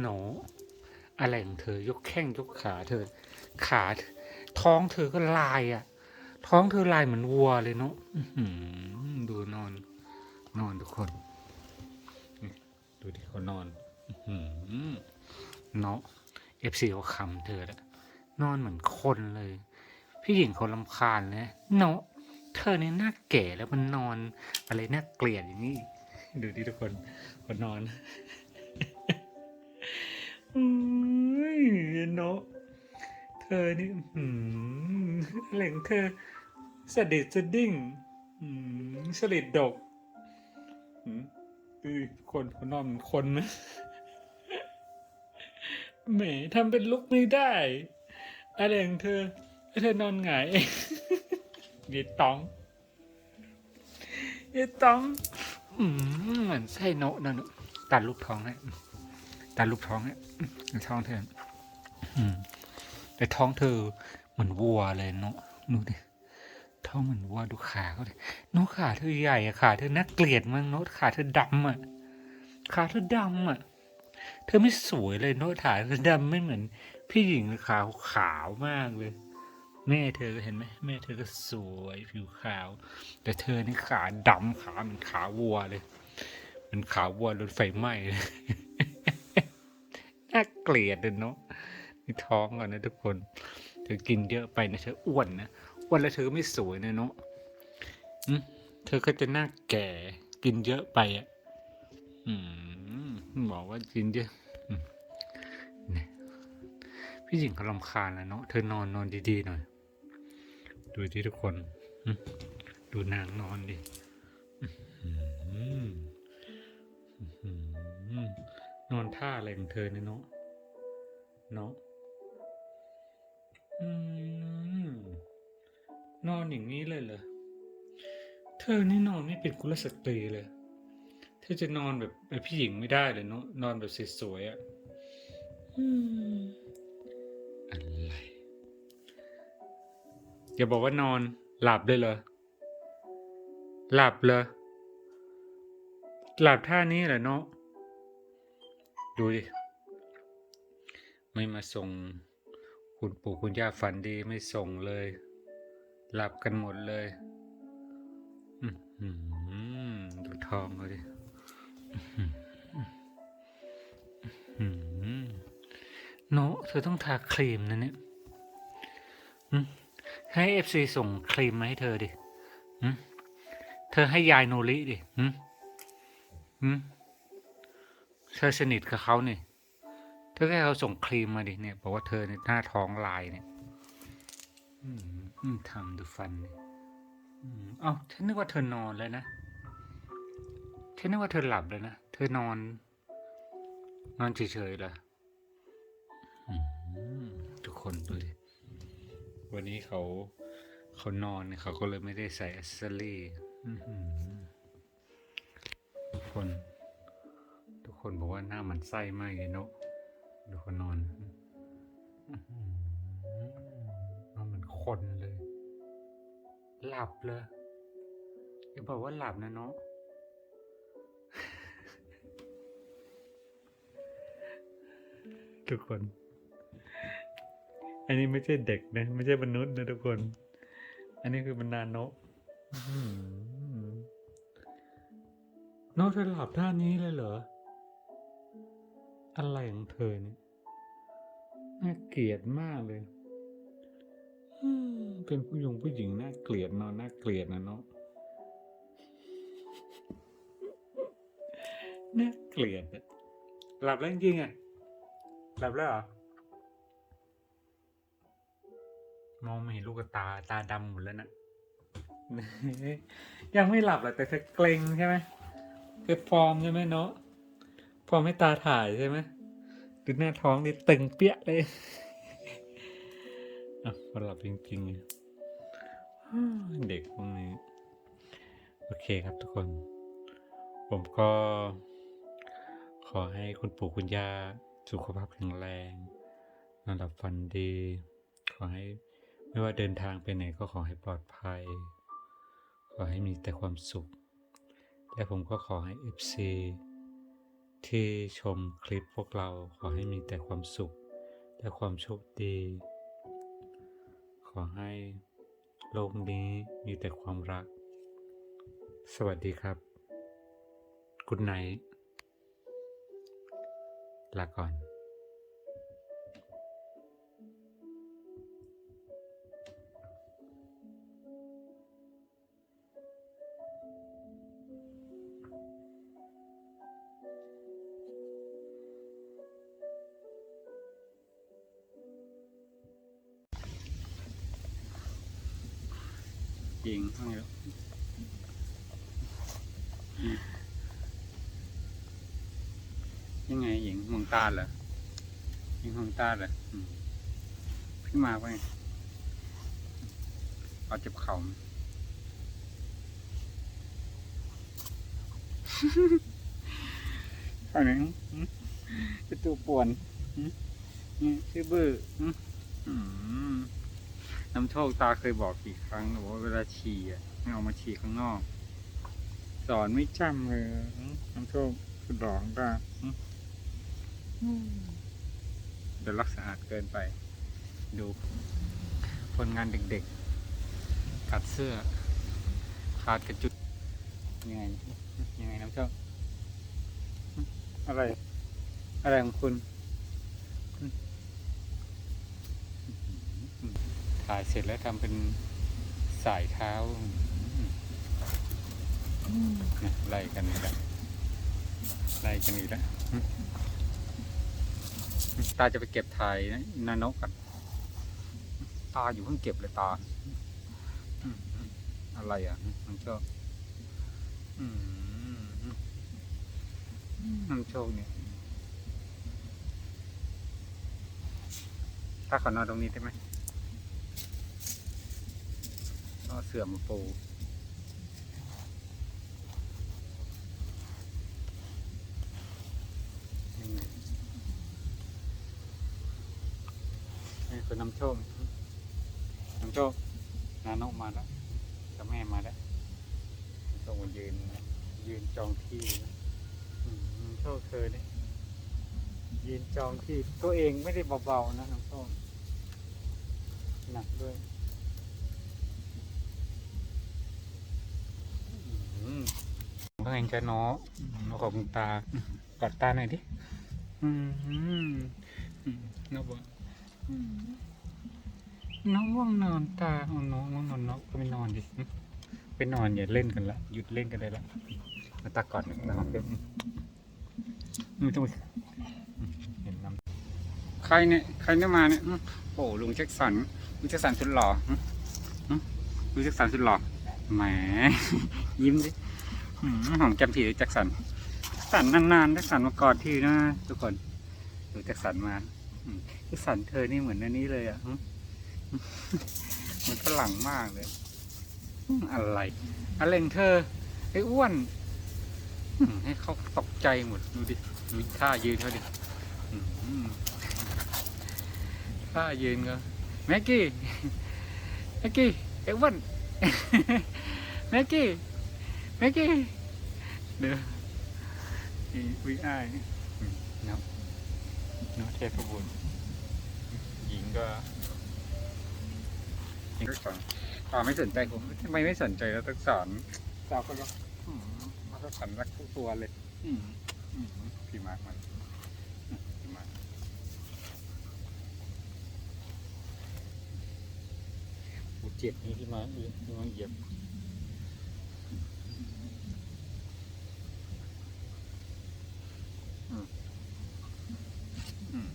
หนูอะไรของเธอยกแข้งยกขาเธอ ขา ท้องเธอก็ลายอะ่ะ ท้องเธอลายเหมือนวัวเลยเนาะดูนอน นอนทุกคน ดูดิเขานอนเนาะเอฟซีเขาคำเธอแล้วนอนเหมือนคนเลย พี่หญิงเขาลำคาญเลยเนาะเธอเนี่ยน่าแก่แล้วมันนอน อะไรน่าเกลียดอย่างนี้ ดูดิทุกคนคนนอน เนาะเธอนี่อื้อหืออะไรของเธอสดิดสดิ้งอืมสลิดดกอืมอือคนคนนอนเหมือนคนไหมแหมทำเป็นลุกไม่ได้ อะไรของเธอ เธอนอนหงายยีตองยีตองอืมเหมือนไส้โนะนะตัดรูปท้องให้ตัดรูปท้องให้ท้องเธอ แต่ท้องเธอเหมือนวัวเลยเนาะดูดิท้องเหมือนวัวดูขาเขาดิเนาะขาเธอใหญ่อะขาเธอน่าเกลียดมากเนาะขาเธอดำอะขาเธอดำอะเธอไม่สวยเลยเนาะขาเธอดำไม่เหมือน พี่หญิงเลยขาวขาวมากเลย แม่เธอเห็นไหมแม่เธอก็สวยผิวขาว แต่เธอนี่ขาดำขาเหมือนขาวัวเลยเหมันขาวัวโดนไฟไหม้เลยน่าเกลียดเลยเนาะ ท้องก่อนนะทุกคนเธอกินเยอะไปนะเธออ้วนนะอ้วนแล้วเธอไม่สวยนะเนาะเธอก็จะหน้าแก่กินเยอะไปอะอืมบอกว่ากินเยอะพี่หญิงเขาลำคาญแล้วเนาะเธอนอนนอนดีๆหน่อย ดูที่ทุกคนดูนางนอนดินอนท่าอะไรของเธอเนี่ยเนาะเนาะ อืม นอนอย่างนี้เลยเหรอ เธอนี่นอนไม่เป็นกุลสตรีเลย เธอจะนอนแบบแบบพี่หญิงไม่ได้เลยเนาะ นอนแบบสวยๆอะ่ะอืม อะไร อย่าบอกว่านอนหลับเลยเหรอ หลับเลยหลับท่านี้เหรอเนาะ ดูดิ ไม่มาส่ง คุณปู่คุณย่าฝันดีไม่ส่งเลย หลับกันหมดเลยอื้อหือดูทองเขาดิอื้อหือโนเธอต้องทาครีมนะเนี่ยให้เอฟซีส่งครีมมาให้เธอดิเธอให้ยายโนริดิเธอสนิทกับเขาเนี่ย เธอแค่เขาส่งครีมมาดิเนี่ยบอกว่าเธอในหน้าท้องลายเนี่ยอืมทำดูฟันเนี่ยอืมเอ้าฉันนึกว่าเธอนอนแล้วนะฉันนึกว่าเธอหลับแล้วนะเธอนอน นอนเฉยๆเหรอทุกคนดูดิวันนี้เขาเขานอนเนี่ยเขาก็เลยไม่ได้ใส่อัสเซอรี่ทุกคน ทุกคนบอกว่าหน้ามันไส้มากเลยเนอะ ดูเขานอนนอนเหมือนคนเลย หลับเลยอย่าบอกว่าหลับนะเนาะทุกคน อันนี้ไม่ใช่เด็กนะ ไม่ใช่มนุษย์นะทุกคน อันนี้คือบรรดาโนะน้อหือโนกเธอหลับท่านี้เลยเหรอ อะไรของเธอเนี่ยน่าเกลียดมากเลยอืมเป็นผู้หญิงผู้หญิงน่าเกลียดเนาะน่าเกลียดนะเนาะน่าเกลียดอะหลับแล้วจริงๆอะหลับแล้วเหรอมองไม่เห็นลูกตาตาดำหมดแล้วนะยังไม่หลับหรอกแต่เธอเกรงใช่ไหมเธอฟอร์มใช่ไหมเนาะ ฟอร์มให้ตาถ่ายใช่ไหมดูหน้าท้องนี่ตึงเปี้ยเลยอะพอหลับจริงๆเลยเด็กพวกนี้ โอเคครับทุกคน ผมก็ ขอให้คุณปู่คุณย่าสุขภาพแข็งแรงนอนหลับฝันดี ขอให้ไม่ว่าเดินทางไปไหนก็ขอให้ปลอดภัย ขอให้มีแต่ความสุข และผมก็ขอให้ FC ที่ ที่ชมคลิปพวกเราขอให้มีแต่ความสุขและความโชคดี ขอให้โลกนี้มีแต่ความรัก สวัสดีครับ กุณไนลาก่อน ยิงข้งแล้วยังไงหญิงมองตาเหรอยิงมองตาเหรอขึ้นมาไปเอาเจ็บเข่าข้างหนอืมเป็นตัวป่วนนี่ชื่อบื้ออืมอืม น้ำโชคตาเคยบอกกี่ครั้งบอกว่าเวลาฉี่อะไม่เอามาฉี่ข้างนอก สอนไม่จำเลยน้ำโชคคือหลองตาเดี๋ยวรักสะอาดเกินไป ดูผลงานเด็กๆ กัดเสื้อ ขาดกระจุด ยังไง ยังไงน้ำโชคอะไร อะไรของคุณ ถ่ายเสร็จแล้วทำเป็นสายเท้าไล่กันอีกแล้วไล่กันอีกแล้วตาจะไปเก็บถ่ายนะนานกกันตาอยู่เพิ่งเก็บเลยตาอะไรอะมันโชคอืมน้ำโชคเนี่ย ถ้าขอนอนตรงนี้ได้ไหม เอาเสื่อมาปูนี่คือน้ำโชคน้ำโชคนาโนมาแล้วกับแม่มาแล้วน้ำโชคมายืน ยืนจองที่นะน้ำโชคเธอเนี่ยยืนจองที่ตัวเองไม่ได้เบาๆนะน้ำโชคหนักด้วย อืม ก็เองจะเนาะนกของตากอดตาหน่อยดิอืมอืมอืมนกบอกอืมน้องว่างนอนตาเอาน้องว่างนอนนกก็ไม่นอนดิไปนอนอย่าเล่นกันละหยุดเล่นกันได้ละเอาตากอดหนึ่งนะครับเดี๋ยวอืมไม่ต้องเห็นน้ำใครเนี่ยใครเนี่ยมาเนี่ยโอ้ลุงแจ็คสันลุงแจ็คสันสุดหล่อลุงแจ็คสันสุดหล่อแหมยิ้มดิ หืมหอมแก้มผีจ็คสันสันนานๆจ็คสันมาก่อดทีนะทุกคนดูแจ็คสันมาจ็คสันเธอนี่เหมือนอันนี้เลยอะมันฝรั่งมากเลยอะไรอะไรงเธอไอ้อ้วนให้เขาตกใจหมดดูดิมีท่ายืนเขาดิท่ายืนก็แม็กกี้แม็กกี้ไอ้อ้วนแม็กกี้ แม็กกี้เด้อนี่วิอ้ายอืมเนาะเนาะเทพบุตรหญิงก็หญิงก็สอนตาไม่สนใจผมทำไมไม่สนใจแล้วต้องสอนสาวก็รักอืมมาก็สอนรักทุกตัวเลยอืมอืมพี่มาร์กมันอืมพี่มาร์กกูเจ็บนี่พี่มาร์กเออพี่มาร์กเหยียบ อืม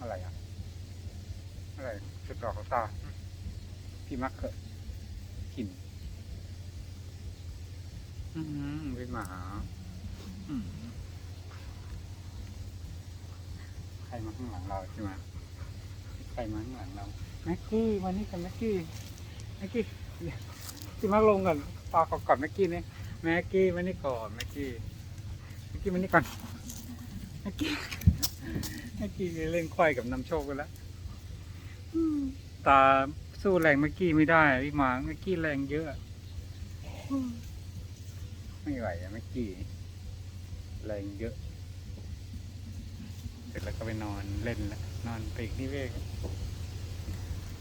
อะไรอะ อะไรจุ ดดอกของตา พี่มักเคยกิน อืมเป็นหมาอืมใครมาข้างหลังเราใช่ไหมใครมาข้างหลังเราแม็กกี้มานี่กันแม็กกี้แม็กกี้พี่มักลงก่อนปาขอก่อนแม็กกี้นี่แม็กกี้มานี่ก่อนแม็กกี้แม็กกี้มานี่ก่อนแม็กกี้เมื่อกี้เล่นควายกับนำโชคกันแล้ว ตาสู้แรงเมื่อกี้ไม่ได้พี่หมาเมื่อกี้แรงเยอะอืมไม่ไหวอะเมื่อกี้แรงเยอะก็ไปนอนเล่นแล้วนอนปีกนี่เวก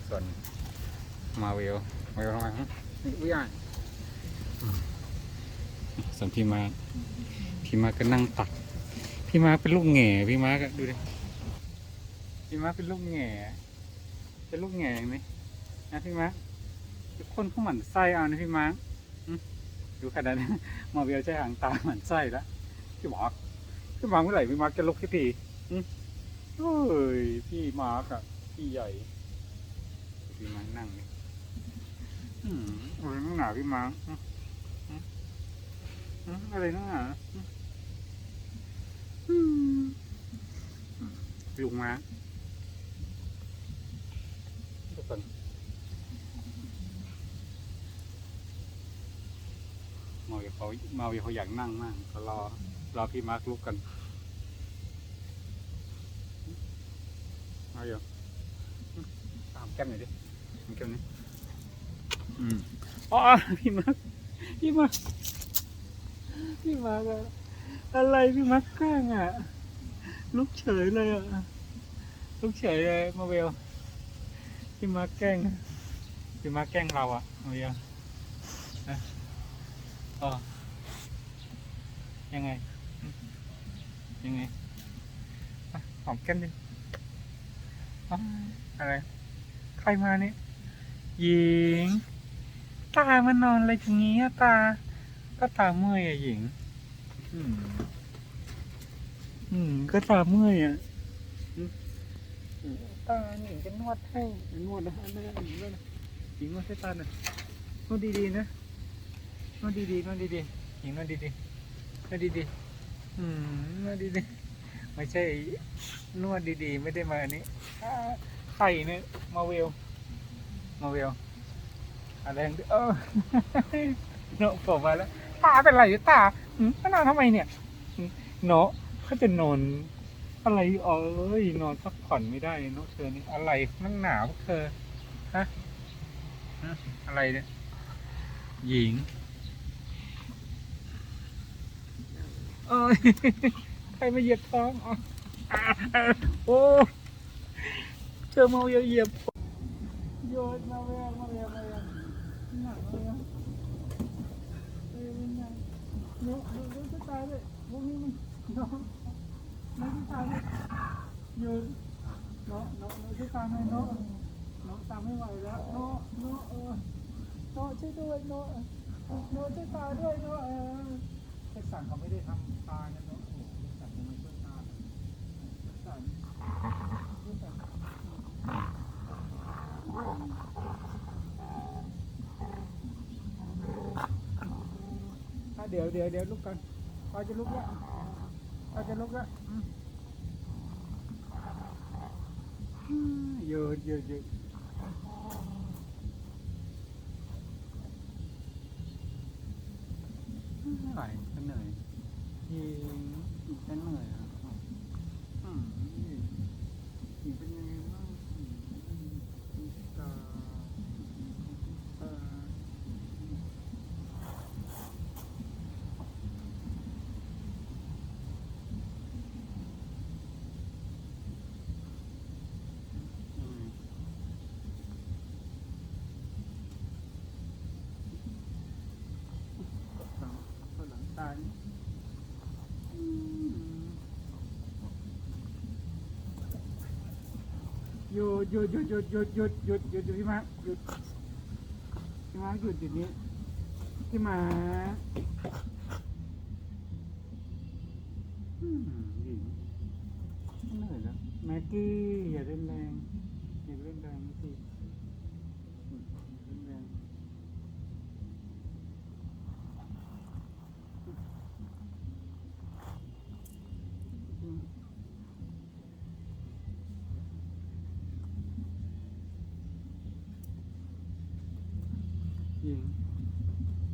ส่วนมาเวลมาเวลทำไมฮะนี่อุ้ยอะอืมส่วนพี่มาร์คพี่มาร์คก็นั่งตักพี่มาร์คเป็นลูกแง่พี่มาร์คอะดูดิพี่มาร์คเป็นลูกแง่ เป็นลูกแง่ไหมนะพี่มาร์คทุกคนเขาหมั่นไส้เอานะพี่มาร์คดูขนาดนั้นมาเวลใช้หางตาหมั่นไส้ล้วพี่มาร์คพี่มาร์คเมื่อไหร่พี่มาร์คจะลุกสักทีเฮ้ยพี่มาร์กอะพี่ใหญ่พี่มาร์กนั่งนี่อืมอะไรนักหนาพี่มาร์กอืมอืมอืมอะไรนักหนาอืมลุงมาร์กเดี๋ยวก่อนเมาเดี๋ยวเขาเมาเดี๋ยวเขาอยากนั่งมากก็รอรอพี่มาร์กลุกกันเอาอยู่อืมตามแก้มหน่อยดิตามแก้มนี้อืมอ๋อพี่มาร์คพี่มาร์คพี่มาร์คอะอะไรพี่มาร์คแกล้งอะลุกเฉยเลยอะลุกเฉยเลยมาเวลพี่มาร์คแกล้งอะพี่มาร์คแกล้งเราอะมาเวลนะ ออยังไง ยังไงอะหอมแก้มดิอ๋ออะไร ใครมาเนี่ยหญิง ตามันนอนอะไรอย่างงี้อะตา ก็ตาเมื่อยอะหญิง อืม อืม ก็ตาเมื่อยอะตาหญิงจะนวดให้นวดนะนวดนะหญิงนวดนะหญิงนวดให้ตาหน่อยนวดดีๆนะ นวดดีๆนวดดีๆหญิงนวดดีๆนวดดีๆอืมนวดดีๆไม่ใช่นวดดีๆ ไม่ได้มาอันนี้ไข่เนี่ยมาเวลมาเวลอะไรอย่างเออเนาะผมมาแล้วตาเป็นไรตาหืมมานอนทำไมเนี่ยหืมเนาะเขาจะนอนอะไรเอ้ยนอนพักผ่อนไม่ได้เนาะเธอนี่อะไรนั่งหนาวพวกเธอฮะอะไรเนี่ยหญิง เอ้ยใครมาเหยียบท้องอ๋อโอ้เจอมาเวียเหยียบโยนมาเวียมาเวียมาเวียหนักมาเวียเอ้ยมันยังเนาะเนาะจะตายเลยพวกนี้มันเนาะเนตายเลยโยนเนาะเนาะเนาะจะตายไหมเนาะเนาะตามไม่ไหวแล้วเนาะเนาะเออเนาะช่วยด้วยเนาะเนาะช่วยตายด้วยเนาะเออ ไอ้สั่งเขาไม่ได้ทำตายนะเนาะโอ้โหสั่งทำไมช่วยตายอะเดี๋ยวเดี๋ยวเดี๋ยวลุกกันพอจะลุกแล้วพอจะลุกแล้วอืมอืมหยืดหยืดหยืดเหน 在弄个 หยุดหยุดหยุดหยุดหยุดหยุดหยุดหยุดหยุดพี่มาหยุดพี่มาหยุดจุดนี้พี่มาอืมหญิงเหนื่อยแล้วแม็กกี้อย่าเล่นแรงอย่าเล่นแรงสิอืมอย่าเล่นแรงอืม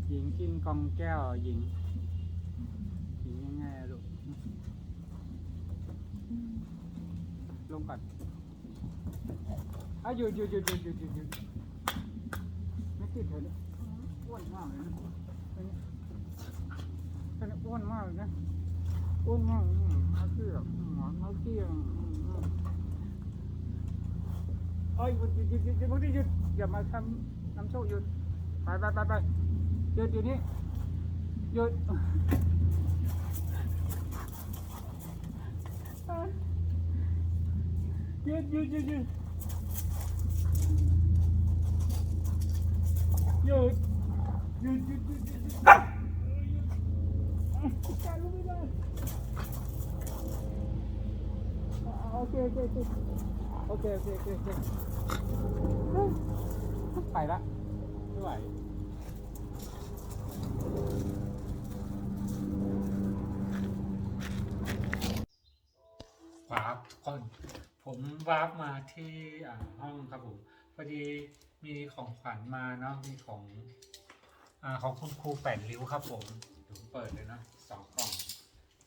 หญิงหญิง กองแก้วหญิงหญิงยังไงอะลูกลงก่อนอะหยุดหยุดหยุดหยุดหยุดหยุดหยุดไม่ติดเถอะเนี่ยอ้วนมากเลยนะเป็นเป็นอ้วนมากเลยนะอ้วนมากอืมมาเกี่ยวหมอนมาเกี่ยวอืมอ้ยหยุดหยุดหยุดหยุดหยุดอย่ามาทำน้ำโชคหยุดไปไปไปไป หยุดอยู่นี่หยุดหยุดหยุดหยุดหยุดหยุดหยุดหยุดหยุดหยุดหยุดการรู้ไม่ได้อ่าโอเคโอเคโอเคโอเคโอเคโอเคโอเคเฮ้ยไปละไม่ไหวว วาร์ปมาที่อ่าห้องครับผมพอดีมีของขวัญมาเนาะมีของอ่าของคุณครูแปดริ้วครับผมเดี๋ยวเปิดเลยเนาะสองกล่อง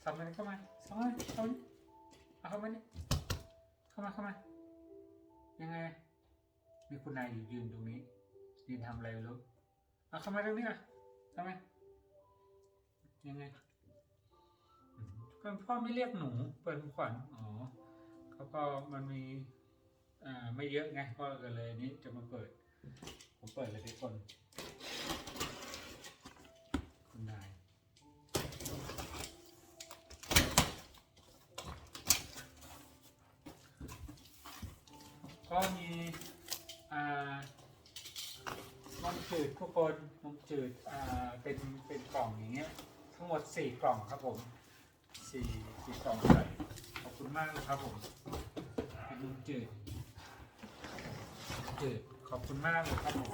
ทำมันเข้ามาเข้ามาเข้ามาเอาเข้ามานี่เข้ามาเข้ามายังไง มีคุณนายอยู่ยืนตรงนี้ยืนทำอะไรรู้เอาเข้ามาตรงนี้อะเข้ามายังไงก็พ่อไม่เรียกหนูเปิดขวัญอ๋อ เขาก็มันมีอ่าไม่เยอะไงก็เลยนี้จะมาเปิด ผมเปิดเลยทุกคนคุณนายก็มีอ่านมจืดทุกคนนมจืดอ่าเป็นเป็นกล่องอย่างเงี้ยทั้งหมดสี่กล่องครับผมสี่สี่กล่องใส่ขอบคุณมากเลยครับผม เป็นลุงจืดจืดขอบคุณมากเลยครับผม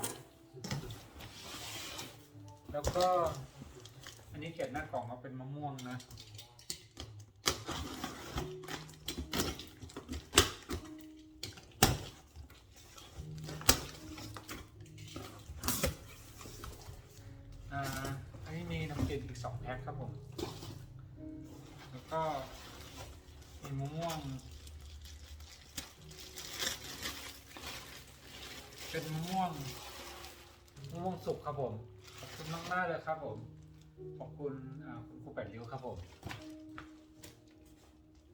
แล้วก็ อันนี้เก็บหน้ากล่องมาเป็นมะม่วงนะอ่าอันนี้มีน้ำจืดอีกสองแพ็คครับผม แล้วก็มีมะม่วง เป็นมะม่วงมะม่วง สุขครับผม ขอบคุณมากๆเลยครับผม ขอบคุณคุณครูแปดริ้วครับผม